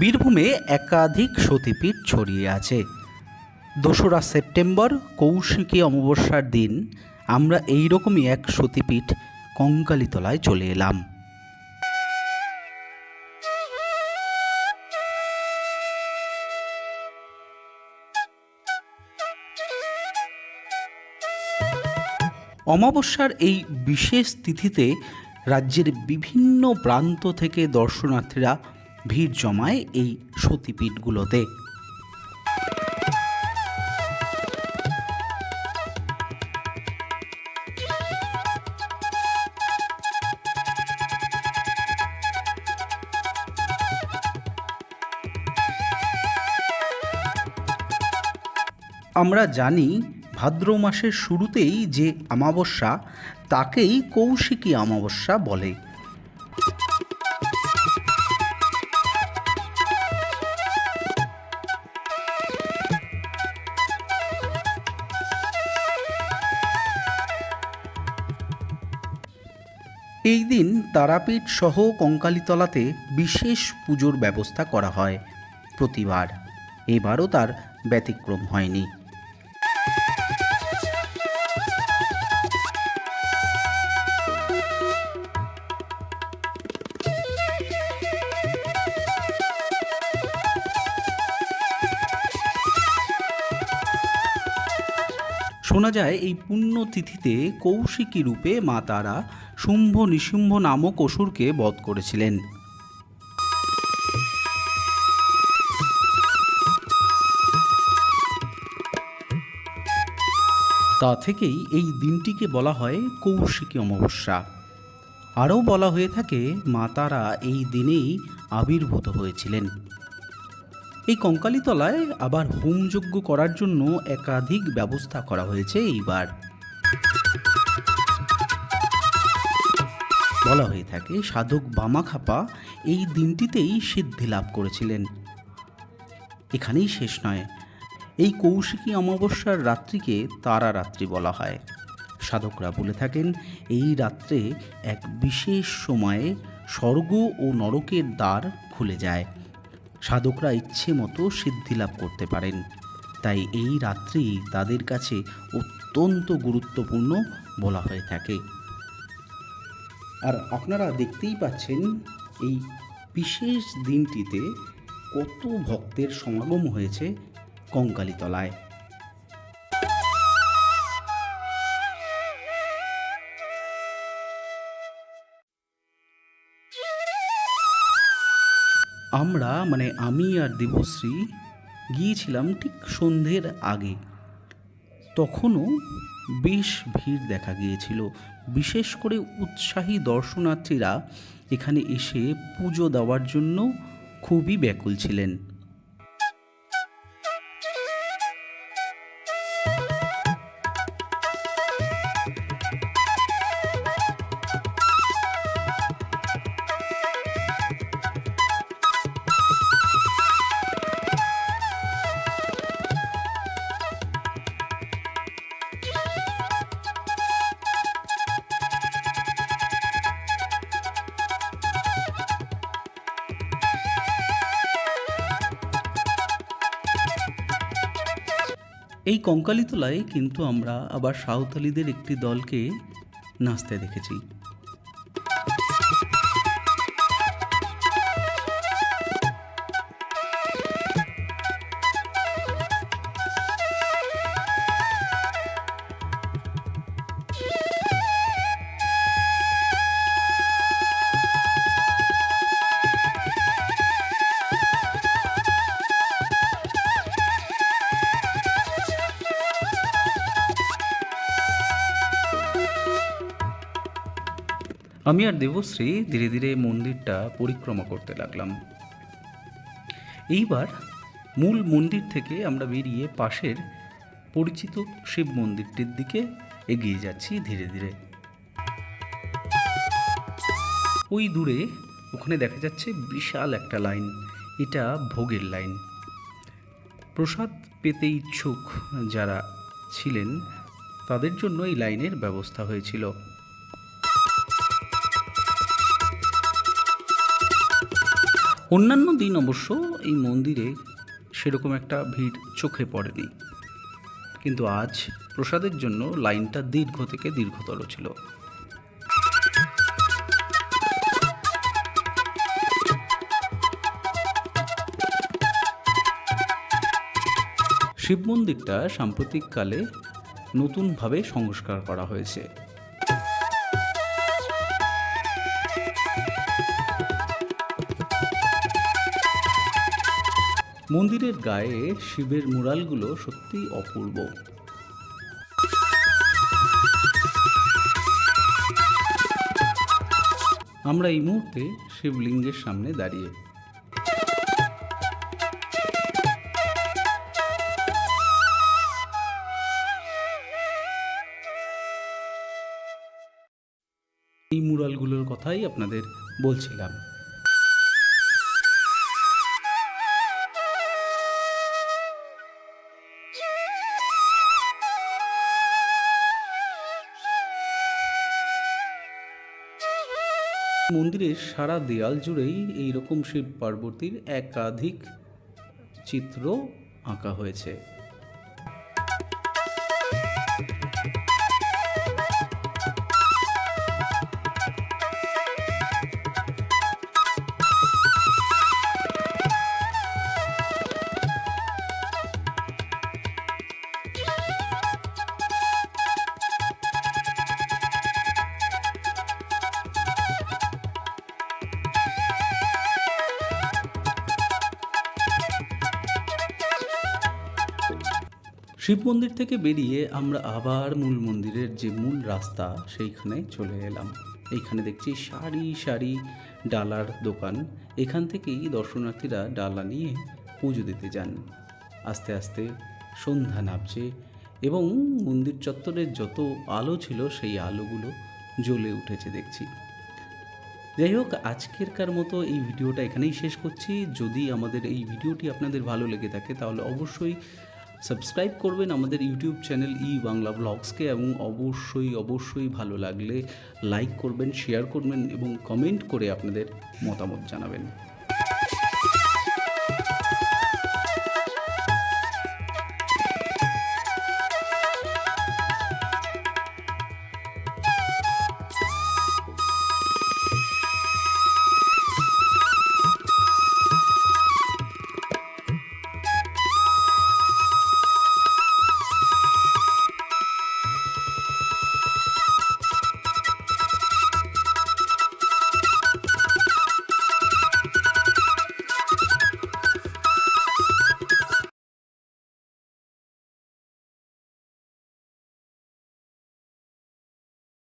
বীরভূমে একাধিক সতীপীঠ ছড়িয়ে আছে। দোসরা সেপ্টেম্বর, কৌশিকী অমাবস্যার দিন, আমরা এই রকমই এক সতীপীঠ কঙ্কালীতলায় চলে এলাম। অমাবস্যার এই বিশেষ তিথিতে রাজ্যের বিভিন্ন প্রান্ত থেকে দর্শনার্থীরা ভিড় জমায় এই সতীপীঠগুলোতে। আমরা জানি ভাদ্র মাসের শুরুতেই যে অমাবস্যা, তাকেই কৌশিকী অমাবস্যা বলে। এই দিন তারাপীঠ সহ কঙ্কালীতলাতে বিশেষ পুজোর ব্যবস্থা করা হয়, প্রতিবার। এবারও তার ব্যতিক্রম হয়নি। শোনা যায়, এই পুণ্যতিথিতে কৌশিকী রূপে মা তারা শুম্ভ নিশুম্ভ নামক অসুরকে বধ করেছিলেন। তা থেকেই এই দিনটিকে বলা হয় কৌশিকী অমাবস্যা। আরও বলা হয়ে থাকে, মা তারা এই দিনেই আবির্ভূত হয়েছিলেন। এই কঙ্কালীতলায় আবার হোমযজ্ঞ করার জন্য একাধিক ব্যবস্থা করা হয়েছে এইবার। বলা হয়ে থাকে, সাধক বামাখাপা এই দিনটিতেই সিদ্ধি লাভ করেছিলেন। এখানেই শেষ নয়, এই কৌশিকী অমাবস্যার রাত্রিকে তারা রাত্রি বলা হয়। সাধকরা বলে থাকেন, এই রাত্রে এক বিশেষ সময়ে স্বর্গ ও নরকের দ্বার খুলে যায়। সাধকরা ইচ্ছে মতো সিদ্ধি লাভ করতে পারেন। তাই এই রাত্রি তাদের কাছে অত্যন্ত গুরুত্বপূর্ণ বলা হয়ে থাকে। আর আপনারা দেখতেই পাচ্ছেন এই বিশেষ দিনটিতে কত ভক্তের সমাগম হয়েছে কঙ্কালীতলায়। আমরা মানে আমি আর দেবশ্রী গিয়েছিলাম ঠিক সন্ধ্যের আগে। তখনও বেশ ভিড় দেখা গিয়েছিল। বিশেষ করে উৎসাহী দর্শনার্থীরা এখানে এসে পুজো দেওয়ার জন্য খুবই ব্যাকুল ছিলেন। এই কঙ্কালিতলায় কিন্তু আমরা আবার সাঁওতালিদের একটি দলকে নাচতে দেখেছি। আমি আর দেবশ্রী ধীরে ধীরে মন্দিরটা পরিক্রমা করতে লাগলাম। এইবার মূল মন্দির থেকে আমরা বেরিয়ে পাশের পরিচিত শিব মন্দিরটির দিকে এগিয়ে যাচ্ছি ধীরে ধীরে। ওই দূরে ওখানে দেখা যাচ্ছে বিশাল একটা লাইন, এটা ভোগের লাইন। প্রসাদ পেতে ইচ্ছুক যারা ছিলেন, তাদের জন্য এই লাইনের ব্যবস্থা হয়েছিল। অন্যান্য দিন অবশ্য এই মন্দিরে সেরকম একটা ভিড় চোখে পড়েনি। কিন্তু আজ প্রসাদের জন্য লাইনটা দীর্ঘ থেকে দীর্ঘতর ছিল। শিব মন্দিরটা সাম্প্রতিককালে নতুনভাবে সংস্কার করা হয়েছে। মন্দিরের গায়ে শিবের মুরালগুলো সত্যিই অপূর্ব। আমরা এই মুহূর্তে শিবলিঙ্গের সামনে দাঁড়িয়ে। এই মুরালগুলোর কথাই আপনাদের বলছিলাম। মন্দিরের সারা দেয়াল জুড়েই এইরকম শিব পার্বতীর একাধিক চিত্র আঁকা হয়েছে। শিব মন্দির থেকে বেরিয়ে আমরা আবার মূল মন্দিরের যে মূল রাস্তা, সেইখানে চলে এলাম। এইখানে দেখছি সারি সারি ডালার দোকান। এখান থেকেই দর্শনার্থীরা ডালা নিয়ে পুজো দিতে যান। আস্তে আস্তে সন্ধ্যা নামছে এবং মন্দির চত্বরের যত আলো ছিল, সেই আলোগুলো জ্বলে উঠেছে দেখছি। যাই হোক, আজকেরকার মতো এই ভিডিওটা এখানেই শেষ করছি। যদি আমাদের এই ভিডিওটি আপনাদের ভালো লেগে থাকে, তাহলে অবশ্যই সাবস্ক্রাইব করবেন আমাদের ইউটিউব চ্যানেল ই বাংলা ব্লগসকে এবং অবশ্যই অবশ্যই ভালো লাগলে লাইক করবেন, শেয়ার করবেন এবং কমেন্ট করে আপনাদের মতামত জানাবেন।